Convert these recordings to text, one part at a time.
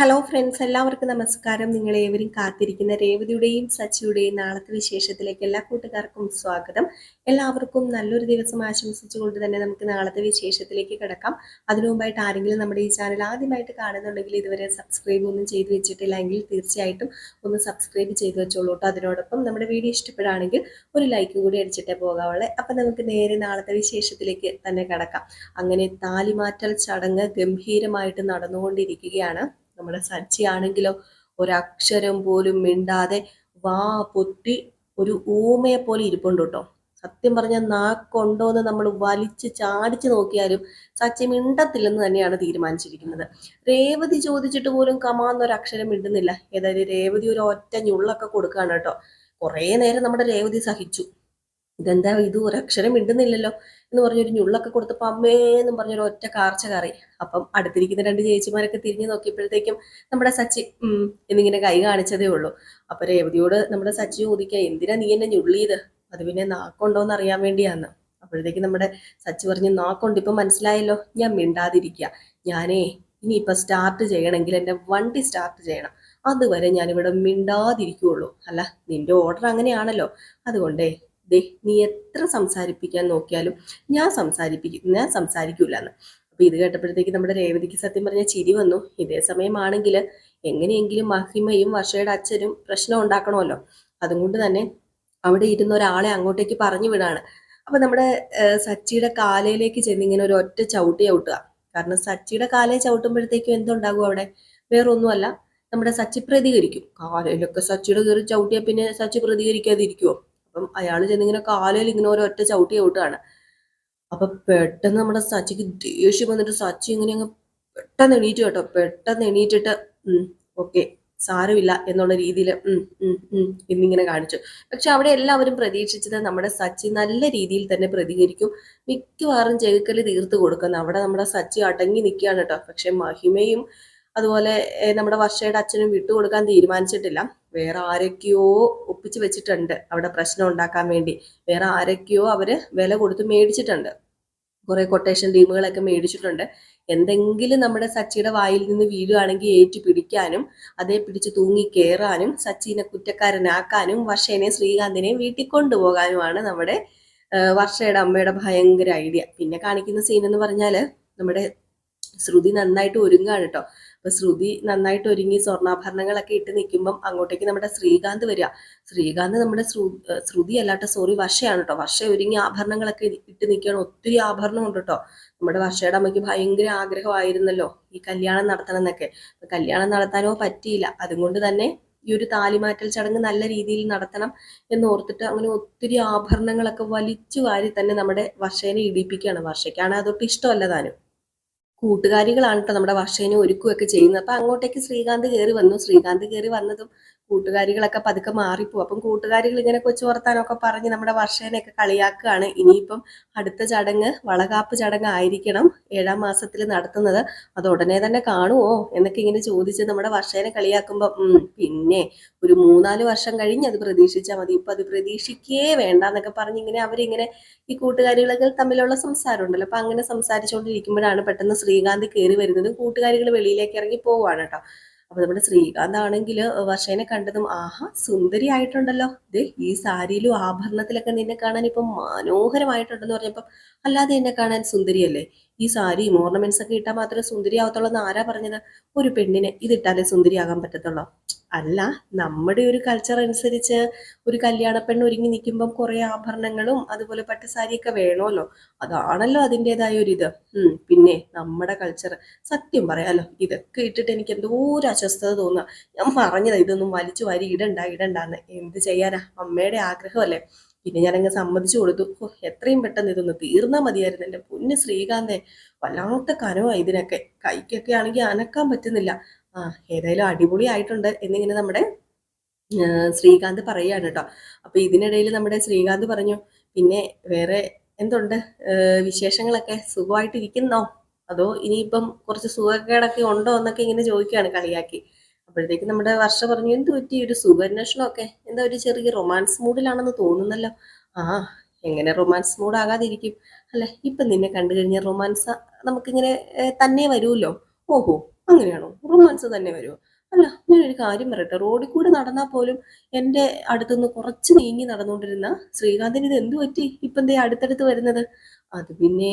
Hello friends എല്ലാവർക്കും നമസ്കാരം. നിങ്ങൾ ഏവരും കാത്തിരിക്കുന്ന രേവതിയുടെയും സച്ചിയുടെയും നാളത്തെ വിശേഷത്തിലേക്ക് എല്ലാ കൂട്ടുകാർക്കും സ്വാഗതം. എല്ലാവർക്കും നല്ലൊരു ദിവസം ആശംസിച്ചുകൊണ്ട് തന്നെ നമുക്ക് നാളത്തെ വിശേഷത്തിലേക്ക് കിടക്കാം. അതിനു മുമ്പായിട്ട് ആരെങ്കിലും നമ്മുടെ ഈ ചാനൽ ആദ്യമായിട്ട് കാണുന്നുണ്ടെങ്കിൽ ഇതുവരെ സബ്സ്ക്രൈബ് ഒന്നും ചെയ്തു വെച്ചിട്ടില്ലെങ്കിൽ തീർച്ചയായിട്ടും ഒന്ന് സബ്സ്ക്രൈബ് ചെയ്തു വെച്ചോളൂ കേട്ടോ അതിനോടൊപ്പം നമ്മുടെ വീഡിയോ ഇഷ്ടപ്പെടുകയാണെങ്കിൽ ഒരു ലൈക്ക് കൂടി അടിച്ചിട്ടേ പോകാവുള്ളേ. അപ്പം നമുക്ക് നേരെ നാളത്തെ വിശേഷത്തിലേക്ക് തന്നെ കിടക്കാം. അങ്ങനെ താലിമാറ്റൽ ചടങ്ങ് ഗംഭീരമായിട്ട് നടന്നുകൊണ്ടിരിക്കുകയാണ്. നമ്മുടെ സജ്ജിയാണെങ്കിലോ ഒരക്ഷരം പോലും മിണ്ടാതെ വാ പൊത്തി ഒരു ഊമയെ പോലെ ഇരിപ്പുണ്ട് കേട്ടോ. സത്യം പറഞ്ഞാൽ നാക്കൊണ്ടോന്ന് നമ്മൾ വലിച്ച് ചാടിച്ച് നോക്കിയാലും സച്ചി മിണ്ടത്തില്ലെന്ന് തന്നെയാണ് തീരുമാനിച്ചിരിക്കുന്നത്. രേവതി ചോദിച്ചിട്ട് പോലും കമാന്നൊരു അക്ഷരം മിണ്ടുന്നില്ല. ഏതായാലും രേവതി ഒരു ഒറ്റ ഞുള്ളൊക്കെ കൊടുക്കുകയാണ് കേട്ടോ. കുറേ നേരം നമ്മുടെ രേവതി സഹിച്ചു. ഇതെന്താ ഇത്? ഒരക്ഷരം മിണ്ടുന്നില്ലല്ലോ എന്ന് പറഞ്ഞൊരു ഞുള്ളൊക്കെ കൊടുത്തപ്പോൾ അമ്മേ എന്നും പറഞ്ഞൊരു ഒറ്റ കാർച്ച കറി. അപ്പം അടുത്തിരിക്കുന്ന രണ്ട് ചേച്ചിമാരൊക്കെ തിരിഞ്ഞു നോക്കിയപ്പോഴത്തേക്കും നമ്മുടെ സച്ചി എന്നിങ്ങനെ കൈ കാണിച്ചതേ ഉള്ളൂ. അപ്പൊ രേവതിയോട് നമ്മുടെ സച്ചി ചോദിക്കുക എന്തിനാ നീ എന്നെ ഞുള്ളിയത്? അത് പിന്നെ നാക്കുണ്ടോന്ന് അറിയാൻ വേണ്ടിയാന്ന്. അപ്പോഴത്തേക്ക് നമ്മുടെ സച്ചി പറഞ്ഞു നാക്കുണ്ട് ഇപ്പൊ മനസ്സിലായല്ലോ. ഞാൻ മിണ്ടാതിരിക്കുക ഞാനേ ഇനിയിപ്പൊ സ്റ്റാർട്ട് ചെയ്യണമെങ്കിൽ എന്റെ വണ്ടി സ്റ്റാർട്ട് ചെയ്യണം. അതുവരെ ഞാനിവിടെ മിണ്ടാതിരിക്കുള്ളൂ. അല്ല നിന്റെ ഓർഡർ അങ്ങനെയാണല്ലോ. അതുകൊണ്ടേ ദേ നീ എത്ര സംസാരിപ്പിക്കാൻ നോക്കിയാലും ഞാൻ സംസാരിപ്പിക്കും ഞാൻ സംസാരിക്കൂല എന്ന് അപ്പൊ ഇത് കേട്ടപ്പോഴത്തേക്ക് നമ്മുടെ രേവതിക്ക് സത്യം പറഞ്ഞ ചിരി വന്നു. ഇതേ സമയമാണെങ്കിൽ എങ്ങനെയെങ്കിലും മഹിമയും വർഷയുടെ അച്ഛനും പ്രശ്നം ഉണ്ടാക്കണമല്ലോ. അതുകൊണ്ട് തന്നെ അവിടെ ഇരുന്ന ഒരാളെ അങ്ങോട്ടേക്ക് പറഞ്ഞു വിടാണ്. അപ്പൊ നമ്മുടെ സച്ചിയുടെ കാലയിലേക്ക് ചെന്ന് ഇങ്ങനെ ഒരു ഒറ്റ ചവിട്ടി ചവിട്ടുക. കാരണം സച്ചിയുടെ കാലയെ ചവിട്ടുമ്പോഴത്തേക്കും എന്തുണ്ടാകും അവിടെ? വേറൊന്നുമല്ല. നമ്മുടെ സച്ചി പ്രതികരിക്കും. കാലയിലൊക്കെ സച്ചിയുടെ കയറി ചവിട്ടിയാൽ പിന്നെ സച്ചി പ്രതികരിക്കാതിരിക്കുമോ അപ്പം അയാൾ ചെന്നിങ്ങനെ കാലയിൽ ഇങ്ങനെ ഒറ്റ ചവിട്ടി ചവിട്ടുകയാണ് അപ്പൊ പെട്ടെന്ന് നമ്മുടെ സച്ചിക്ക് ദേഷ്യം വന്നിട്ട് സച്ചി ഇങ്ങനെ അങ്ങ് പെട്ടെന്ന് എണീറ്റ് കേട്ടോ. പെട്ടെന്ന് എണീറ്റിട്ട് ഓക്കെ സാരമില്ല എന്നുള്ള രീതിയിൽ എന്നിങ്ങനെ കാണിച്ചു. പക്ഷെ അവിടെ എല്ലാവരും പ്രതീക്ഷിച്ചത് നമ്മുടെ സച്ചി നല്ല രീതിയിൽ തന്നെ പ്രതികരിക്കും. മിക്കവാറും ചെകുക്കൽ തീർത്ത് കൊടുക്കുന്ന അവിടെ നമ്മുടെ സച്ചി അടങ്ങി നിൽക്കുകയാണ് കേട്ടോ. പക്ഷെ മഹിമയും അതുപോലെ നമ്മുടെ വർഷയുടെ അച്ഛനും വിട്ടുകൊടുക്കാൻ തീരുമാനിച്ചിട്ടില്ല. വേറെ ആരൊക്കെയോ ഒപ്പിച്ച് വെച്ചിട്ടുണ്ട് അവിടെ പ്രശ്നം ഉണ്ടാക്കാൻ വേണ്ടി. വേറെ ആരൊക്കെയോ അവർ വില കൊടുത്ത് മേടിച്ചിട്ടുണ്ട്. കുറെ കൊട്ടേഷൻ ടീമുകളൊക്കെ മേടിച്ചിട്ടുണ്ട്. എന്തെങ്കിലും നമ്മുടെ സച്ചിയുടെ വായിൽ നിന്ന് വീഴുകയാണെങ്കിൽ ഏറ്റു പിടിക്കാനും അതേ പിടിച്ച് തൂങ്ങി കയറാനും സച്ചിനെ കുറ്റക്കാരനാക്കാനും വർഷേനെ ശ്രീകാന്തിനെയും വീട്ടിൽ കൊണ്ടുപോകാനുമാണ് നമ്മുടെ വർഷയുടെ അമ്മയുടെ ഭയങ്കര ഐഡിയ. പിന്നെ കാണിക്കുന്ന സീൻ എന്ന് പറഞ്ഞാൽ നമ്മുടെ ശ്രുതി നന്നായിട്ട് ഒരുങ്ങാണ് കേട്ടോ. അപ്പൊ ശ്രുതി നന്നായിട്ട് ഒരുങ്ങി സ്വർണാഭരണങ്ങളൊക്കെ ഇട്ട് നിൽക്കുമ്പം അങ്ങോട്ടേക്ക് നമ്മുടെ ശ്രീകാന്ത് വരിക. ശ്രീകാന്ത് നമ്മുടെ ശ്രുതി അല്ലാട്ടോ സോറി വർഷയാണ് കേട്ടോ വർഷ ഒരുങ്ങി ആഭരണങ്ങളൊക്കെ ഇട്ട് നിൽക്കുകയാണ്. ഒത്തിരി ആഭരണം ഉണ്ട് കേട്ടോ നമ്മുടെ വർഷയുടെ അമ്മയ്ക്ക് ഭയങ്കര ആഗ്രഹമായിരുന്നല്ലോ ഈ കല്യാണം നടത്തണം എന്നൊക്കെ കല്യാണം നടത്താനോ പറ്റിയില്ല. അതുകൊണ്ട് തന്നെ ഈ ഒരു താലിമാറ്റൽ ചടങ്ങ് നല്ല രീതിയിൽ നടത്തണം എന്ന് ഓർത്തിട്ട് അങ്ങനെ ഒത്തിരി ആഭരണങ്ങളൊക്കെ വലിച്ചു വാരി തന്നെ നമ്മുടെ വർഷേനെ ഇടിപ്പിക്കുകയാണ്. വർഷയ്ക്കാണ് അതൊട്ട് ഇഷ്ടമല്ല താനും. കൂട്ടുകാരികളാണ് കേട്ടോ നമ്മുടെ വർഷേനെ ഒരുക്കുകയൊക്കെ ചെയ്യുന്നത്. അപ്പൊ അങ്ങോട്ടേക്ക് ശ്രീകാന്ത് കയറി വന്നു. ശ്രീകാന്ത് കയറി വന്നതും കൂട്ടുകാരികളൊക്കെ പതുക്കെ മാറിപ്പോവും അപ്പം കൂട്ടുകാരികൾ ഇങ്ങനെ കൊച്ചു വർത്താനൊക്കെ പറഞ്ഞ് നമ്മുടെ വർഷേനെയൊക്കെ കളിയാക്കുകയാണ്. ഇനിയിപ്പം അടുത്ത ചടങ്ങ് വളകാപ്പ് ചടങ്ങ് ആയിരിക്കണം ഏഴാം മാസത്തിൽ നടത്തുന്നത്. അത് ഉടനെ തന്നെ കാണുമോ എന്നൊക്കെ ഇങ്ങനെ ചോദിച്ച് നമ്മുടെ വർഷേനെ കളിയാക്കുമ്പോൾ പിന്നെ ഒരു മൂന്നാൽ വർഷം കഴിഞ്ഞ് അത് പ്രതീക്ഷിച്ചാൽ മതി. ഇപ്പൊ അത് പ്രതീക്ഷിക്കേ വേണ്ട എന്നൊക്കെ പറഞ്ഞ് ഇങ്ങനെ അവരിങ്ങനെ ഈ കൂട്ടുകാരികളൊക്കെ തമ്മിലുള്ള സംസാരമുണ്ടല്ലോ. അപ്പൊ അങ്ങനെ സംസാരിച്ചുകൊണ്ടിരിക്കുമ്പോഴാണ് പെട്ടെന്ന് ശ്രീകാന്ത് കയറി വരുന്നതും കൂട്ടുകാരികൾ വെളിയിലേക്ക് ഇറങ്ങി പോവാണ് കേട്ടോ അപ്പൊ നമ്മുടെ ശ്രീകാന്ത് ആണെങ്കിൽ വർഷേനെ കണ്ടതും ആഹാ സുന്ദരി ആയിട്ടുണ്ടല്ലോ ദേ ഈ സാരിയിലും ആഭരണത്തിലൊക്കെ നിന്നെ കാണാൻ ഇപ്പം മനോഹരമായിട്ടുണ്ടെന്ന് പറഞ്ഞപ്പം അല്ലാതെ എന്നെ കാണാൻ സുന്ദരിയല്ലേ? ഈ സാരിയും ഓർണമെന്റ്സ് ഒക്കെ ഇട്ടാൽ മാത്രമേ സുന്ദരിയാവത്തുള്ളൂ എന്ന് ആരാ പറഞ്ഞത്? ഒരു പെണ്ണിനെ. ഇതിട്ടാലേ സുന്ദരിയാകാൻ പറ്റത്തുള്ളൂ. അല്ല നമ്മുടെ ഒരു കൾച്ചർ അനുസരിച്ച് ഒരു കല്യാണ പെണ്ണ് ഒരുങ്ങി നിൽക്കുമ്പം കുറെ ആഭരണങ്ങളും അതുപോലെ പട്ടുസാരിയൊക്കെ വേണമല്ലോ. അതാണല്ലോ അതിന്റെതായ ഒരു ഇത്. പിന്നെ നമ്മുടെ കൾച്ചർ സത്യം പറയാലോ ഇതൊക്കെ ഇട്ടിട്ട് എനിക്ക് എന്തോ ഒരു അസ്വസ്ഥത തോന്നുക ഞാൻ പറഞ്ഞത് ഇതൊന്നും വലിച്ചു വാരി ഇടണ്ട ഇടണ്ടെന്ന്. എന്ത് ചെയ്യാനാ? അമ്മയുടെ ആഗ്രഹമല്ലേ. പിന്നെ ഞാനങ്ങ് സമ്മതിച്ചു കൊടുത്തു. എത്രയും പെട്ടെന്ന് ഇതൊന്ന് തീർന്നാൽ മതിയായിരുന്നു എന്റെ പൊന്ന് ശ്രീകാന്തേ. വല്ലാത്ത കനവാ ഇതിനൊക്കെ. കൈക്കൊക്കെ ആണെങ്കിൽ അനക്കാൻ പറ്റുന്നില്ല. ആ ഏതായാലും അടിപൊളി ആയിട്ടുണ്ട് എന്നിങ്ങനെ നമ്മുടെ ശ്രീകാന്ത് പറയുകയാണ് കേട്ടോ. അപ്പൊ ഇതിനിടയിൽ നമ്മുടെ ശ്രീകാന്ത് പറഞ്ഞു പിന്നെ വേറെ എന്തുണ്ട്? വിശേഷങ്ങളൊക്കെ സുഖമായിട്ടിരിക്കുന്നോ? അതോ ഇനിയിപ്പം കുറച്ച് സുഖക്കേടൊക്കെ ഉണ്ടോ എന്നൊക്കെ ഇങ്ങനെ ചോദിക്കുകയാണ് കളിയാക്കി. അപ്പോഴത്തേക്ക് നമ്മുടെ വർഷ പറഞ്ഞു എന്ത് പറ്റി? ഒരു സുഖന്വേഷണമൊക്കെ? എന്താ ഒരു ചെറിയ റൊമാൻസ് മൂഡിലാണെന്ന് തോന്നുന്നല്ലോ? ആ എങ്ങനെ റൊമാൻസ് മൂഡാകാതിരിക്കും? അല്ല ഇപ്പൊ നിന്നെ കണ്ടു കഴിഞ്ഞാൽ റൊമാൻസ് നമുക്കിങ്ങനെ തന്നെ വരുമല്ലോ? ഓഹോ അങ്ങനെയാണോ? റൊമാൻസ് തന്നെ വരുമോ അല്ല ഞാനൊരു കാര്യം പറയട്ടെ. റോഡിൽ കൂടെ നടന്നാൽ പോലും എന്റെ അടുത്തുനിന്ന് കുറച്ച് നീങ്ങി നടന്നുകൊണ്ടിരുന്ന ശ്രീകാന്തിന് ഇത് എന്തു പറ്റി? ഇപ്പം എന്തേ അടുത്തടുത്ത് വരുന്നത്. അത് പിന്നെ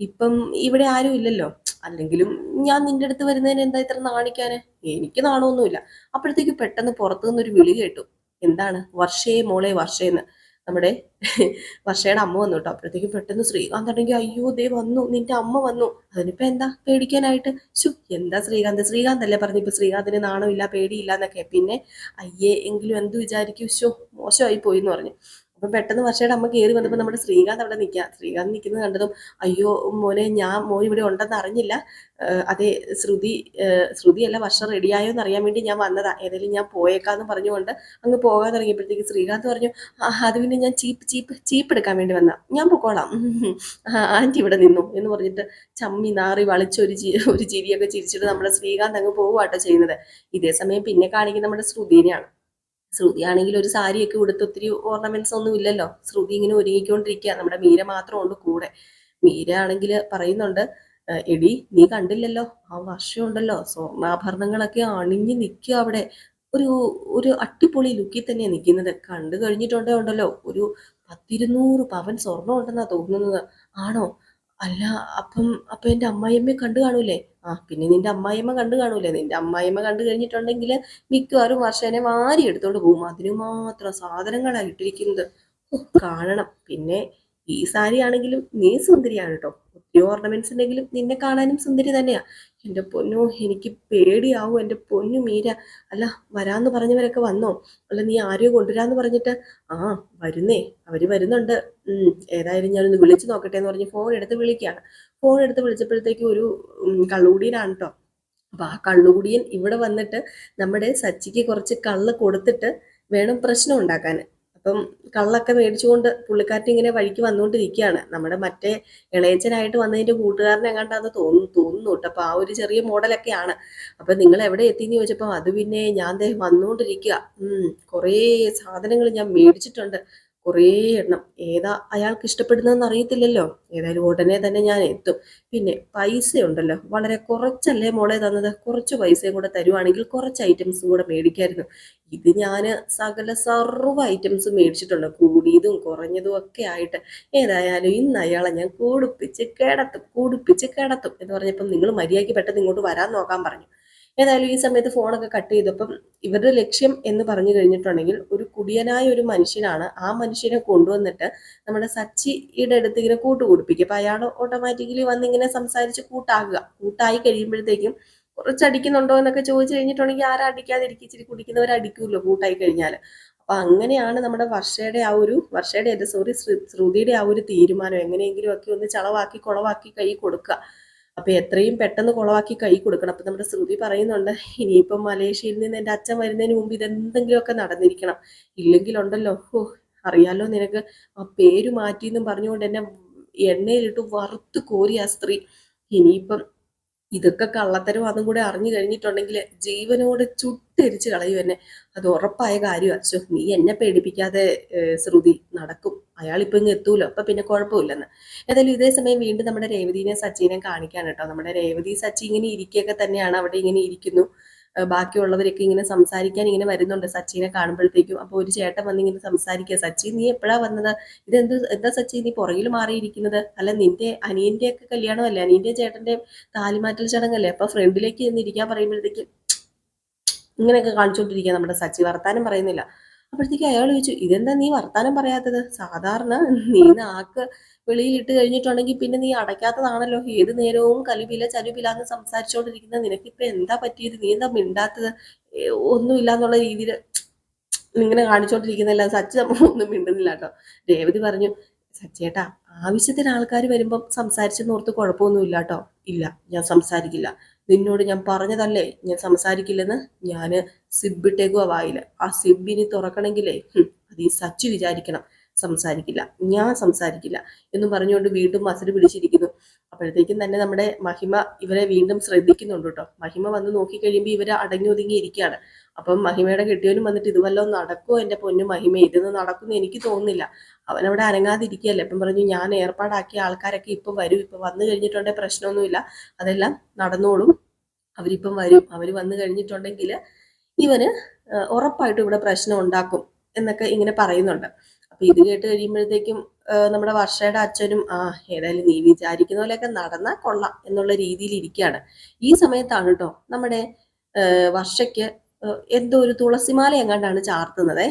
ഇപ്പം ഇവിടെ ആരും ഇല്ലല്ലോ. അല്ലെങ്കിലും ഞാൻ നിന്റെ അടുത്ത് വരുന്നതിന് എന്താ ഇത്ര നാണിക്കാന് എനിക്ക് നാണമൊന്നുമില്ല. അപ്പോഴത്തേക്ക് പെട്ടെന്ന് പുറത്തുനിന്നൊരു വിളി കേട്ടു. എന്താണ്? വർഷേ മോളെ വർഷേന്ന്. നമ്മുടെ വർഷയുടെ അമ്മ വന്നു കേട്ടോ. അപ്പോഴത്തേക്കും പെട്ടെന്ന് ശ്രീകാന്ത് ആണെങ്കിൽ അയ്യോ ദേ വന്നു നിന്റെ അമ്മ വന്നു. അതിനിപ്പോ എന്താ പേടിക്കാനായിട്ട്? ശു എന്താ ശ്രീകാന്ത്? ശ്രീകാന്ത് അല്ലേ പറഞ്ഞു ഇപ്പൊ ശ്രീകാന്തിന് നാണമില്ല പേടിയില്ല എന്നൊക്കെ. പിന്നെ അയ്യേ എങ്കിലും എന്ത് വിചാരിക്കും? ശോ മോശമായി പോയി എന്ന് പറഞ്ഞു. അപ്പം പെട്ടെന്ന് വർഷയുടെ അമ്മ കയറി വന്നപ്പോൾ നമ്മുടെ ശ്രീകാന്ത് അവിടെ നിൽക്കുക ശ്രീകാന്ത് നിൽക്കുന്നത് കണ്ടതും അയ്യോ മോനെ ഞാൻ മോൻ ഇവിടെ ഉണ്ടെന്ന് അറിഞ്ഞില്ല. അതേ ശ്രുതി ശ്രുതിയല്ല വർഷം റെഡിയായോ എന്ന് അറിയാൻ വേണ്ടി ഞാൻ വന്നതാ. ഏതായാലും ഞാൻ പോയേക്കാന്ന് പറഞ്ഞുകൊണ്ട് അങ്ങ് പോകാൻ തുടങ്ങിയപ്പോഴത്തേക്ക് ശ്രീകാന്ത് പറഞ്ഞു "ആ, അത് പിന്നെ ഞാൻ ചീപ്പ് ചീപ്പ് ചീപ്പ് എടുക്കാൻ വേണ്ടി വന്ന. ഞാൻ പൊക്കോളാം. ആന്റി ഇവിടെ നിന്നു. എന്ന് പറഞ്ഞിട്ട് ചമ്മി നാറി വളിച്ച് ഒരു ചി ഒരു ചിരിയൊക്കെ ചിരിച്ചിട്ട് നമ്മുടെ ശ്രീകാന്ത് അങ്ങ് പോവുകട്ടോ ചെയ്യുന്നത്. ഇതേ സമയം പിന്നെ കാണിക്കുന്നത് നമ്മുടെ ശ്രുതിനെയാണ്. ശ്രുതി ആണെങ്കിൽ ഒരു സാരിയൊക്കെ ഉടുത്ത് ഒത്തിരി ഓർണമെന്റ്സ് ഒന്നും ഇല്ലല്ലോ. ശ്രുതി ഇങ്ങനെ ഒരുങ്ങിക്കൊണ്ടിരിക്കുക നമ്മുടെ മീര മാത്രം ഉണ്ട് കൂടെ. മീര ആണെങ്കിൽ പറയുന്നുണ്ട് "ഏഹ് എടി നീ കണ്ടില്ലല്ലോ? ആ വർഷം ഉണ്ടല്ലോ. സ്വർണാഭരണങ്ങളൊക്കെ അണിഞ്ഞ് നിൽക്കുക അവിടെ. ഒരു ഒരു അട്ടിപ്പൊളി ലുക്കിൽ തന്നെയാണ് നിൽക്കുന്നത്. കണ്ടു കഴിഞ്ഞിട്ടുണ്ടേ ഉണ്ടല്ലോ? ഒരു പത്തിരുന്നൂറ് പവൻ സ്വർണം ഉണ്ടെന്നാ തോന്നുന്നത്. ആണോ? അല്ല അപ്പം അപ്പം എന്റെ അമ്മായിയമ്മയെ കണ്ടു കാണൂലേ? ആ പിന്നെ നിന്റെ അമ്മായിയമ്മ കണ്ടു കാണൂലേ? നിന്റെ അമ്മായിയമ്മ കണ്ടു കഴിഞ്ഞിട്ടുണ്ടെങ്കിൽ മിക്കവാറും വർഷേനെ വാരി എടുത്തോണ്ട് പോകും അതിനു മാത്രം സാധനങ്ങളാണ് ഇട്ടിരിക്കുന്നത്. കാണണം. പിന്നെ ഈ സാരി ആണെങ്കിലും നീ സുന്ദരിയാണ് കേട്ടോ. ഒത്തിരി ഓർണമെന്റ്സ് ഉണ്ടെങ്കിലും നിന്നെ കാണാനും സുന്ദരി തന്നെയാ. എന്റെ പൊന്നു എനിക്ക് പേടിയാവും. എന്റെ പൊന്നു മീര അല്ല വരാന്ന് പറഞ്ഞവരൊക്കെ വന്നോ? അല്ല നീ ആരെയോ കൊണ്ടുവരാന്ന് പറഞ്ഞിട്ട്? ആ വരുന്നേ. അവർ വരുന്നുണ്ട്. ഏതായാലും ഞാനൊന്ന് വിളിച്ചു നോക്കട്ടെ എന്ന് പറഞ്ഞ് ഫോൺ എടുത്ത് വിളിക്കുകയാണ്. ഫോൺ എടുത്ത് വിളിച്ചപ്പോഴത്തേക്ക് ഒരു കള്ളുകൂടിയിലാണ് കേട്ടോ അപ്പൊ ആ കള്ളുകൂടിയൻ ഇവിടെ വന്നിട്ട് നമ്മുടെ സച്ചിക്ക് കുറച്ച് കള്ള് കൊടുത്തിട്ട് വേണം പ്രശ്നം ഉണ്ടാക്കാൻ അപ്പം കള്ളൊക്കെ മേടിച്ചുകൊണ്ട് പുള്ളിക്കാരൻ ഇങ്ങനെ വഴിക്ക് വന്നുകൊണ്ടിരിക്കുകയാണ്. നമ്മുടെ മറ്റേ ഇളയച്ചനായിട്ട് വന്നതിന്റെ കൂട്ടുകാരനെ അത് തോന്നുന്നു തോന്നുന്നു കേട്ടോ. അപ്പൊ ആ ഒരു ചെറിയ മോഡലൊക്കെയാണ്. അപ്പൊ നിങ്ങൾ എവിടെ എത്തിന്ന് ചോദിച്ചപ്പോൾ അത് പിന്നെ ഞാൻ ദേ വന്നുകൊണ്ടിരിക്കുക കുറേ സാധനങ്ങൾ ഞാൻ മേടിച്ചിട്ടുണ്ട്. കുറേ എണ്ണം. ഏതാ അയാൾക്ക് ഇഷ്ടപ്പെടുന്നതെന്ന് അറിയത്തില്ലല്ലോ. ഏതായാലും ഉടനെ തന്നെ ഞാൻ എത്തും. പിന്നെ പൈസ ഉണ്ടല്ലോ വളരെ കുറച്ചല്ലേ മോളെ തന്നത്? കുറച്ച് പൈസയും കൂടെ തരുവാണെങ്കിൽ കുറച്ച് ഐറ്റംസും കൂടെ മേടിക്കായിരുന്നു. ഇത് ഞാൻ സകല സർവ ഐറ്റംസ് മേടിച്ചിട്ടുണ്ട്. കൂടിയതും കുറഞ്ഞതും ഒക്കെ ആയിട്ട്. ഏതായാലും ഇന്ന് അയാളെ ഞാൻ കൂടിപ്പിച്ച് കിടത്തും കൂടിപ്പിച്ച് കിടത്തും എന്ന് പറഞ്ഞപ്പം നിങ്ങൾ മര്യാദയ്ക്ക് പെട്ടെന്ന് ഇങ്ങോട്ട് വരാൻ നോക്കാൻ പറഞ്ഞു. ഏതായാലും ഈ സമയത്ത് ഫോണൊക്കെ കട്ട് ചെയ്തപ്പം ഇവരുടെ ലക്ഷ്യം എന്ന് പറഞ്ഞു കഴിഞ്ഞിട്ടുണ്ടെങ്കിൽ ഒരു കുടിയനായ ഒരു മനുഷ്യനാണ് ആ മനുഷ്യനെ കൊണ്ടുവന്നിട്ട് നമ്മുടെ സച്ചിയുടെ അടുത്ത് ഇങ്ങനെ കൂട്ടുകൂടിപ്പിക്കും അപ്പം അയാൾ ഓട്ടോമാറ്റിക്കലി വന്നിങ്ങനെ സംസാരിച്ച് കൂട്ടാകുക. കൂട്ടായി കഴിയുമ്പോഴത്തേക്കും കുറച്ച് അടിക്കുന്നുണ്ടോ എന്നൊക്കെ ചോദിച്ചു കഴിഞ്ഞിട്ടുണ്ടെങ്കിൽ ആരാ അടിക്കാതിരിക്കും ഇച്ചിരി കുടിക്കുന്നവർ അടിക്കുമല്ലോ കൂട്ടായി കഴിഞ്ഞാൽ. അപ്പൊ അങ്ങനെയാണ് നമ്മുടെ വർഷയുടെ ആ ഒരു വർഷയുടെ അല്ല സോറി ശ്രുതിയുടെ ആ ഒരു തീരുമാനം. എങ്ങനെയെങ്കിലും ഒക്കെ ഒന്ന് ചളവാക്കി കുളവാക്കി കൈ കൊടുക്കുക. അപ്പൊ എത്രയും പെട്ടെന്ന് കുളവാക്കി കൈ കൊടുക്കണം. അപ്പൊ നമ്മുടെ ശ്രുതി പറയുന്നുണ്ട് ഇനിയിപ്പം മലേഷ്യയിൽ നിന്ന് എന്റെ അച്ഛൻ വരുന്നതിന് മുമ്പ് ഇതെന്തെങ്കിലുമൊക്കെ നടന്നിരിക്കണം. ഇല്ലെങ്കിലുണ്ടല്ലോ. ഓ അറിയാലോ നിനക്ക്. ആ പേര് മാറ്റി എന്നും പറഞ്ഞുകൊണ്ട് എന്നെ എണ്ണയിലിട്ട് വറുത്ത് കോരി ആ സ്ത്രീ. ഇനിയിപ്പം ഇതൊക്കെ കള്ളത്തരം അതും കൂടെ അറിഞ്ഞു കഴിഞ്ഞിട്ടുണ്ടെങ്കിൽ ജീവനോടെ ചുട്ടെരിച്ച് കളയും എന്നെ. അത് ഉറപ്പായ കാര്യമാണ് അച്ഛോ നീ എന്നെ പേടിപ്പിക്കാതെ ശ്രുതി നടക്കും. അയാൾ ഇപ്പൊ ഇങ്ങ് എത്തൂലോ. അപ്പൊ പിന്നെ കുഴപ്പമില്ലെന്ന്. ഏതായാലും ഇതേ സമയം വീണ്ടും നമ്മുടെ രേവതിനെ സച്ചിനെ കാണിക്കാൻ കേട്ടോ. നമ്മുടെ രേവതി സച്ചി ഇങ്ങനെ ഇരിക്കുകയൊക്കെ തന്നെയാണ്. അവിടെ ഇങ്ങനെ ഇരിക്കുന്നു. ബാക്കിയുള്ളവരൊക്കെ ഇങ്ങനെ സംസാരിക്കാൻ ഇങ്ങനെ വരുന്നുണ്ട് സച്ചിനെ കാണുമ്പോഴത്തേക്കും. അപ്പോൾ ഒരു ചേട്ടൻ വന്ന് ഇങ്ങനെ സംസാരിക്കുക സച്ചി നീ എപ്പോഴാ വന്നത്? ഇതെന്ത് എന്താ സച്ചി നീ പുറകിൽ മാറിയിരിക്കുന്നത്? അല്ല നിന്റെ അനിയന്റെ ഒക്കെ കല്യാണമല്ലേ? അനിയന്റെ ചേട്ടന്റെ താലിമാറ്റൽ ചടങ്ങല്ലേ? അപ്പോൾ ഫ്രണ്ടിലേക്ക് ചെന്ന് ഇരിക്കാൻ പറയുമ്പോഴത്തേക്ക് ഇങ്ങനെയൊക്കെ കാണിച്ചുകൊണ്ടിരിക്കുക നമ്മുടെ സച്ചി. വർത്താനം പറയുന്നില്ല. അപ്പോഴത്തേക്ക് അയാൾ ചോദിച്ചു ഇതെന്താ നീ വർത്താനം പറയാത്തത്? സാധാരണ നീ നാക്ക് വെളിയിലിട്ട് കഴിഞ്ഞിട്ടുണ്ടെങ്കിൽ പിന്നെ നീ അടയ്ക്കാത്തതാണല്ലോ. ഏത് നേരവും കലിപില ചലുപില എന്ന് സംസാരിച്ചുകൊണ്ടിരിക്കുന്ന നിനക്കിപ്പോ എന്താ പറ്റിയത്? നീ എന്താ മിണ്ടാത്തത്? ഒന്നുമില്ല എന്നുള്ള രീതിയിൽ ഇങ്ങനെ കാണിച്ചോണ്ടിരിക്കുന്നല്ല സച്ചി നമ്മൾ ഒന്നും മിണ്ടുന്നില്ല കേട്ടോ. രേവതി പറഞ്ഞു സച്ചേട്ടാ ആവശ്യത്തിന് ആൾക്കാർ വരുമ്പം സംസാരിച്ചെന്ന് ഓർത്ത് കുഴപ്പമൊന്നുമില്ല കേട്ടോ. ഇല്ല ഞാൻ സംസാരിക്കില്ല. നിന്നോട് ഞാൻ പറഞ്ഞതല്ലേ? ഞാൻ സംസാരിക്കില്ലെന്ന്? ഞാൻ സിബിട്ടേക്കുവാ ആ സിബിനി തുറക്കണമെങ്കിലേ അത് ഈ സച്ചി വിചാരിക്കണം. സംസാരിക്കില്ല. ഞാൻ സംസാരിക്കില്ല എന്നും പറഞ്ഞുകൊണ്ട് വീണ്ടും മസിൽ പിടിച്ചിരിക്കുന്നു. അപ്പോഴത്തേക്കും തന്നെ നമ്മുടെ മഹിമ ഇവരെ വീണ്ടും ശ്രദ്ധിക്കുന്നുണ്ട് കേട്ടോ. മഹിമ വന്ന് നോക്കിക്കഴിയുമ്പോൾ കഴിയുമ്പോൾ ഇവർ അടങ്ങി ഒതുങ്ങി ഇരിക്കുകയാണ്. അപ്പം മഹിമയുടെ കെട്ടിയവനും വന്നിട്ട് ഇതുവല്ലോ നടക്കുമോ എന്റെ പൊന്നു മഹിമ? ഇതൊന്നും നടക്കുമെന്ന് എനിക്ക് തോന്നുന്നില്ല. അവനവിടെ അനങ്ങാതിരിക്കുകയല്ലേ? അപ്പം പറഞ്ഞു ഞാൻ ഏർപ്പാടാക്കിയ ആൾക്കാരൊക്കെ ഇപ്പം വരും. ഇപ്പം വന്നു കഴിഞ്ഞിട്ടുണ്ടെങ്കിൽ പ്രശ്നമൊന്നുമില്ല. അതെല്ലാം നടന്നോളും. അവരിപ്പം വരും. അവർ വന്നു കഴിഞ്ഞിട്ടുണ്ടെങ്കിൽ ഇവന് ഉറപ്പായിട്ടും ഇവിടെ പ്രശ്നം ഉണ്ടാക്കും എന്നൊക്കെ ഇങ്ങനെ പറയുന്നുണ്ട്. അപ്പൊ ഇത് കേട്ട് കഴിയുമ്പോഴത്തേക്കും നമ്മുടെ വർഷയുടെ അച്ഛനും ആ ഏതായാലും നീ വിചാരിക്കുന്ന പോലെയൊക്കെ നടന്നാൽ കൊള്ളാം എന്നുള്ള രീതിയിൽ ഇരിക്കുകയാണ്. ഈ സമയത്താണ് കേട്ടോ നമ്മുടെ വർഷയ്ക്ക് എന്തോ ഒരു തുളസിമാല എങ്ങാണ്ടാണ് ചാർത്തുന്നത്.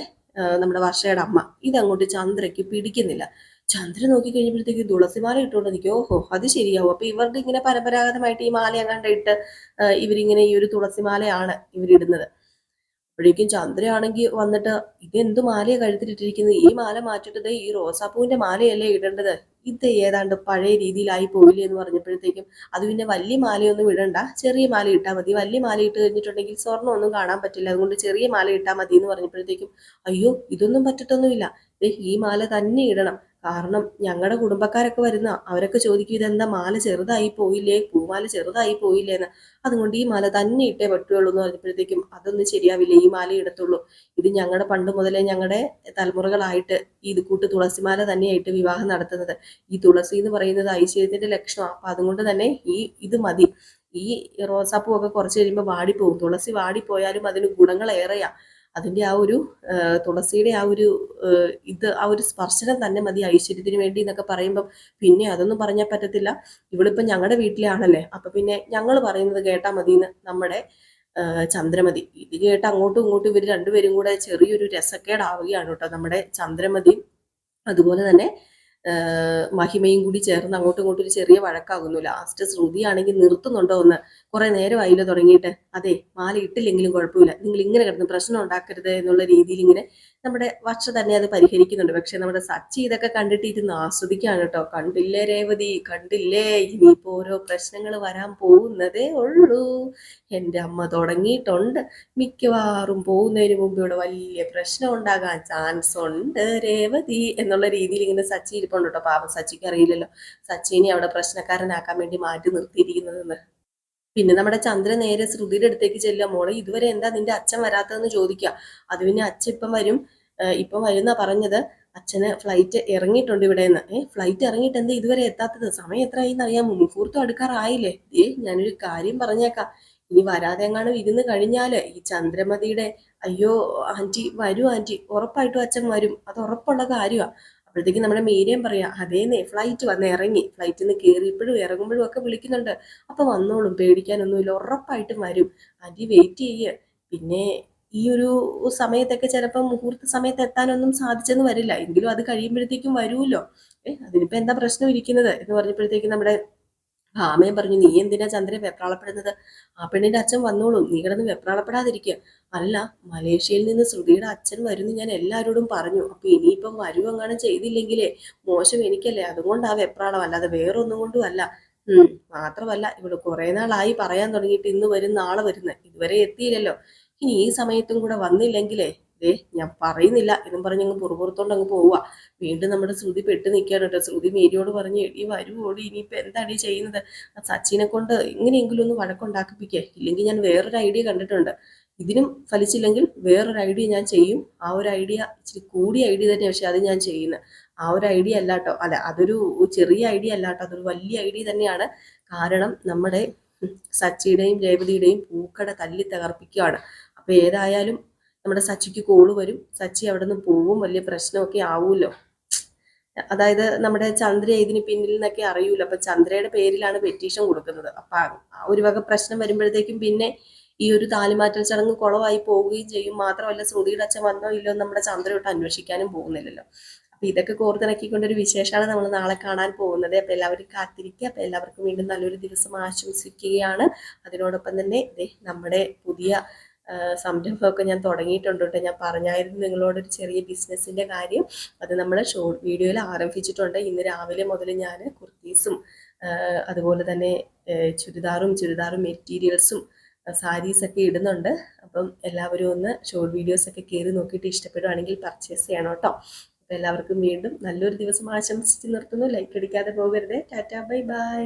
നമ്മുടെ വർഷയുടെ അമ്മ. ഇതങ്ങോട്ട് ചന്ദ്രയ്ക്ക് പിടിക്കുന്നില്ല. ചന്ദ്ര നോക്കി കഴിയുമ്പോഴത്തേക്ക് തുളസിമാല ഇട്ടുകൊണ്ട് നിൽക്കും. ഓഹോ അത് ശരിയാവും. അപ്പൊ ഇവരുടെ ഇങ്ങനെ പരമ്പരാഗതമായിട്ട് ഈ മാല എങ്ങാണ്ട് ഇട്ട് ഇവരിങ്ങനെ ഈ ഒരു തുളസിമാലയാണ് ഇവരിടുന്നത്. അപ്പോഴേക്കും ചന്ദ്രയാണെങ്കിൽ വന്നിട്ട് ഇതെന്ത് മാലയെ കഴുത്തിലിട്ടിരിക്കുന്നത് ഈ മാല മാറ്റിട്ട് ദേ ഈ റോസാപ്പൂവിന്റെ മാലയല്ലേ ഇടേണ്ടത്? ഇത് ഏതാണ്ട് പഴയ രീതിയിലായി പോയില്ലേ എന്ന് പറഞ്ഞപ്പോഴത്തേക്കും അത് പിന്നെ വലിയ മാലയൊന്നും ഇടണ്ട. ചെറിയ മാല ഇട്ടാൽ മതി. വലിയ മാല ഇട്ട് കഴിഞ്ഞിട്ടുണ്ടെങ്കിൽ സ്വർണം ഒന്നും കാണാൻ പറ്റില്ല. അതുകൊണ്ട് ചെറിയ മാല ഇട്ടാൽ മതി എന്ന് പറഞ്ഞപ്പോഴത്തേക്കും അയ്യോ ഇതൊന്നും പറ്റത്തൊന്നുമില്ല ഈ മാല തന്നെ ഇടണം. കാരണം ഞങ്ങളുടെ കുടുംബക്കാരൊക്കെ വരുന്ന അവരൊക്കെ ചോദിക്കും ഇതെന്താ മാല ചെറുതായി പോയില്ലേ? പൂമാല ചെറുതായി പോയില്ലേ എന്ന് അതുകൊണ്ട് ഈ മാല തന്നെ ഇട്ടേ പറ്റുള്ളൂ എന്ന് പറഞ്ഞപ്പോഴത്തേക്കും അതൊന്നും ശരിയാവില്ല. ഈ മാല ഇടത്തുള്ളൂ. ഇത് ഞങ്ങളുടെ പണ്ട് മുതലേ ഞങ്ങളുടെ തലമുറകളായിട്ട് ഇത് കൂട്ട് തുളസിമാല തന്നെയായിട്ട് വിവാഹം നടത്തുന്നത്. ഈ തുളസി എന്ന് പറയുന്നത് ഐശ്വര്യത്തിന്റെ ലക്ഷണമാണ് അപ്പൊ അതുകൊണ്ട് തന്നെ ഈ ഇത് മതി. ഈ റോസാപ്പൂ ഒക്കെ കുറച്ച് കഴിയുമ്പോൾ വാടിപ്പോകും തുളസി വാടിപ്പോയാലും അതിന് ഗുണങ്ങൾ അതിന്റെ ആ ഒരു തുളസിയുടെ ആ ഒരു ഇത് ആ ഒരു സ്പർശനം തന്നെ മതി ഐശ്വര്യത്തിന് വേണ്ടി എന്നൊക്കെ പറയുമ്പം പിന്നെ അതൊന്നും പറഞ്ഞാൽ പറ്റത്തില്ല. ഇവളിപ്പം ഞങ്ങളുടെ വീട്ടിലാണല്ലേ? അപ്പം പിന്നെ ഞങ്ങൾ പറയുന്നത് കേട്ടാൽ മതി എന്ന് നമ്മുടെ ചന്ദ്രമതി. ഇത് കേട്ട് അങ്ങോട്ടും ഇങ്ങോട്ടും ഇവർ രണ്ടുപേരും കൂടെ ചെറിയൊരു രസക്കേടാവുകയാണ് കേട്ടോ നമ്മുടെ ചന്ദ്രമതി അതുപോലെ തന്നെ മഹിമയും കൂടി ചേർന്ന് അങ്ങോട്ടും ഇങ്ങോട്ടും ഒരു ചെറിയ വഴക്കാകുന്നു. ലാസ്റ്റ് ശ്രുതിയാണെങ്കിൽ നിർത്തുന്നുണ്ടോ എന്ന് കുറെ നേരമായില്ലോ തുടങ്ങിയിട്ട്. അതെ മാല ഇട്ടില്ലെങ്കിലും കുഴപ്പമില്ല. നിങ്ങൾ ഇങ്ങനെ കിടന്ന് പ്രശ്നം ഉണ്ടാക്കരുത് എന്നുള്ള രീതിയിൽ ഇങ്ങനെ നമ്മുടെ വർഷ തന്നെ അത് പരിഹരിക്കുന്നുണ്ട്. പക്ഷെ നമ്മുടെ സച്ചി ഇതൊക്കെ കണ്ടിട്ട് ഇരുന്ന് ആസ്വദിക്കുകയാണ് കേട്ടോ. കണ്ടില്ലേ രേവതി? കണ്ടില്ലേ? ഇനിയിപ്പോ ഓരോ പ്രശ്നങ്ങൾ വരാൻ പോകുന്നതേ ഉള്ളൂ. എന്റെ അമ്മ തുടങ്ങിയിട്ടുണ്ട്. മിക്കവാറും പോകുന്നതിന് മുമ്പ് ഇവിടെ വലിയ പ്രശ്നം ഉണ്ടാകാൻ ചാൻസ് ഉണ്ട് രേവതി എന്നുള്ള രീതിയിൽ ഇങ്ങനെ സച്ചി ഇരിപ്പുണ്ട് കേട്ടോ. പാപം സച്ചിക്ക് അറിയില്ലല്ലോ. സച്ചിനെ അവിടെ പ്രശ്നക്കാരനാക്കാൻ വേണ്ടി മാറ്റി നിർത്തിയിരിക്കുന്നതെന്ന്. പിന്നെ നമ്മുടെ ചന്ദ്രൻ നേരെ ശ്രുതിയുടെ അടുത്തേക്ക് ചെല്ലുക. മോളെ ഇതുവരെ എന്താ നിന്റെ അച്ഛൻ വരാത്തതെന്ന് ചോദിക്കുക. അത് പിന്നെ അച്ഛൻ ഇപ്പം വരും. ഇപ്പം വരുന്ന പറഞ്ഞത്. അച്ഛന് ഫ്ലൈറ്റ് ഇറങ്ങിയിട്ടുണ്ട് ഇവിടെ നിന്ന് ഏഹ് ഫ്ലൈറ്റ് ഇറങ്ങിയിട്ട് എന്താ ഇതുവരെ എത്താത്തത്? സമയം എത്രയായി എന്നറിയാം മുഹൂർത്തം അടുക്കാറായില്ലേ ഏ ഞാനൊരു കാര്യം പറഞ്ഞേക്കാം. ഇനി വരാതെ എങ്ങാനും ഇരുന്ന് കഴിഞ്ഞാൽ ഈ ചന്ദ്രമതിയുടെ അയ്യോ ആന്റി വരൂ ആന്റി ഉറപ്പായിട്ടും അച്ഛൻ വരും. അത് ഉറപ്പുള്ള കാര്യമാ അപ്പോഴത്തേക്കും നമ്മുടെ മീഡിയം പറയാം അതേന്നേ ഫ്ലൈറ്റ് വന്ന് ഇറങ്ങി. ഫ്ലൈറ്റിൽ നിന്ന് കയറിയപ്പോഴും ഇറങ്ങുമ്പോഴും ഒക്കെ വിളിക്കുന്നുണ്ട്. അപ്പൊ വന്നോളും പേടിക്കാനൊന്നുമില്ല ഉറപ്പായിട്ടും വരും. അതി വെയിറ്റ് ചെയ്യ്. പിന്നെ ഈ ഒരു സമയത്തൊക്കെ ചിലപ്പോൾ മുഹൂർത്ത സമയത്ത് എത്താനൊന്നും സാധിച്ചെന്ന് വരില്ല. എങ്കിലും അത് കഴിയുമ്പോഴത്തേക്കും വരുമല്ലോ ഏഹ് അതിനിപ്പോ എന്താ പ്രശ്നം ഇരിക്കുന്നത്? എന്ന് പറഞ്ഞപ്പോഴത്തേക്കും നമ്മുടെ ഭാമയും പറഞ്ഞു നീ എന്തിനാ ചന്ദ്രൻ വെപ്രാളപ്പെടുന്നത്? ആ പെണ്ണിന്റെ അച്ഛൻ വന്നോളും നീ കിടന്ന് വെപ്രാളപ്പെടാതിരിക്കുക അല്ല മലേഷ്യയിൽ നിന്ന് ശ്രുതിയുടെ അച്ഛൻ വരുന്നു ഞാൻ എല്ലാവരോടും പറഞ്ഞു. അപ്പൊ ഇനിയിപ്പം വരുവെങ്ങാനും ചെയ്തില്ലെങ്കിലേ മോശം എനിക്കല്ലേ? അതുകൊണ്ട് ആ വെപ്രാളം. അല്ലാതെ വേറൊന്നും കൊണ്ടും അല്ല ഉം മാത്രമല്ല ഇവിടെ കുറെ നാളായി പറയാൻ തുടങ്ങിയിട്ട് ഇന്ന് വരും നാളെ വരുന്ന. ഇതുവരെ എത്തിയില്ലല്ലോ. ഇനി ഈ സമയത്തും കൂടെ വന്നില്ലെങ്കിലേ ദേ ഞാൻ പറയുന്നില്ല. എന്നും പറഞ്ഞ് അങ്ങ് പുറപുറത്തോണ്ട് അങ്ങ് പോവുക. വീണ്ടും നമ്മുടെ ശ്രുതി പെട്ട് നിൽക്കുകയാണ് കേട്ടോ. ശ്രുതി മേരിയോട് പറഞ്ഞ് എടി വരുവോടി ഇനിയിപ്പോൾ എന്താണ് ഈ ചെയ്യുന്നത്? ആ സച്ചിനെ കൊണ്ട് എങ്ങനെയെങ്കിലും ഒന്ന് വഴക്കുണ്ടാക്കിപ്പിക്കുക ഇല്ലെങ്കിൽ ഞാൻ വേറൊരു ഐഡിയ കണ്ടിട്ടുണ്ട്. ഇതിനും ഫലിച്ചില്ലെങ്കിൽ വേറൊരു ഐഡിയ ഞാൻ ചെയ്യും. ആ ഒരു ഐഡിയ ഇച്ചിരി കൂടിയ ഐഡിയ തന്നെ പക്ഷെ അത് ഞാൻ ചെയ്യുന്നത്. ആ ഒരു ഐഡിയ അല്ല കേട്ടോ. അല്ല അതൊരു ചെറിയ ഐഡിയ അല്ല കേട്ടോ. അതൊരു വലിയ ഐഡിയ തന്നെയാണ്. കാരണം നമ്മുടെ സച്ചിയുടെയും രേവതിയുടെയും പൂക്കട തല്ലി തകർപ്പിക്കുകയാണ്. അപ്പൊ ഏതായാലും നമ്മുടെ സച്ചിക്ക് കോൾ വരും. സച്ചി അവിടെ നിന്ന് പോവും. വലിയ പ്രശ്നമൊക്കെ ആവൂല്ലോ അതായത് നമ്മുടെ ചന്ദ്ര ഇതിന് പിന്നിൽ നിന്നൊക്കെ അറിയൂല? അപ്പൊ ചന്ദ്രയുടെ പേരിലാണ് പെറ്റീഷൻ കൊടുക്കുന്നത്. അപ്പൊ ഒരു വക പ്രശ്നം വരുമ്പോഴത്തേക്കും പിന്നെ ഈ ഒരു താലിമാറ്റൽ ചടങ്ങ് കുളമായി പോവുകയും ചെയ്യും. മാത്രമല്ല ശ്രുതിയുടെ അച്ഛൻ വന്നോ ഇല്ലോ നമ്മുടെ ചന്ദ്രയോട്ട് അന്വേഷിക്കാനും പോകുന്നില്ലല്ലോ. അപ്പൊ ഇതൊക്കെ കോർത്തിണക്കിക്കൊണ്ട് ഒരു വിശേഷമാണ് നമ്മൾ നാളെ കാണാൻ പോകുന്നത്. അപ്പൊ എല്ലാവരും കാത്തിരിക്കുക. അപ്പൊ എല്ലാവർക്കും വീണ്ടും നല്ലൊരു ദിവസം ആശംസിക്കുകയാണ്. അതിനോടൊപ്പം തന്നെ നമ്മുടെ പുതിയ സംരംഭമൊക്കെ ഞാൻ തുടങ്ങിയിട്ടുണ്ട് കേട്ടോ. ഞാൻ പറഞ്ഞായിരുന്നു നിങ്ങളോട് ഒരു ചെറിയ ബിസിനസ്സിന്റെ കാര്യം. അത് നമ്മൾ ഷോർട്ട് വീഡിയോയിൽ ആരംഭിച്ചിട്ടുണ്ട്. ഇന്ന് രാവിലെ മുതൽ ഞാൻ കുർത്തീസും അതുപോലെ തന്നെ ചുരിദാറും ചുരിദാറും മെറ്റീരിയൽസും സാരീസൊക്കെ ഇടുന്നുണ്ട്. അപ്പം എല്ലാവരും ഒന്ന് ഷോർട്ട് വീഡിയോസൊക്കെ കയറി നോക്കിയിട്ട് ഇഷ്ടപ്പെടുവാണെങ്കിൽ പർച്ചേസ് ചെയ്യണം കേട്ടോ. അപ്പം എല്ലാവർക്കും വീണ്ടും നല്ലൊരു ദിവസം ആശംസിച്ച് നിർത്തുന്നു. ലൈക്ക് അടിക്കാതെ പോകരുത്. Tata bye bye.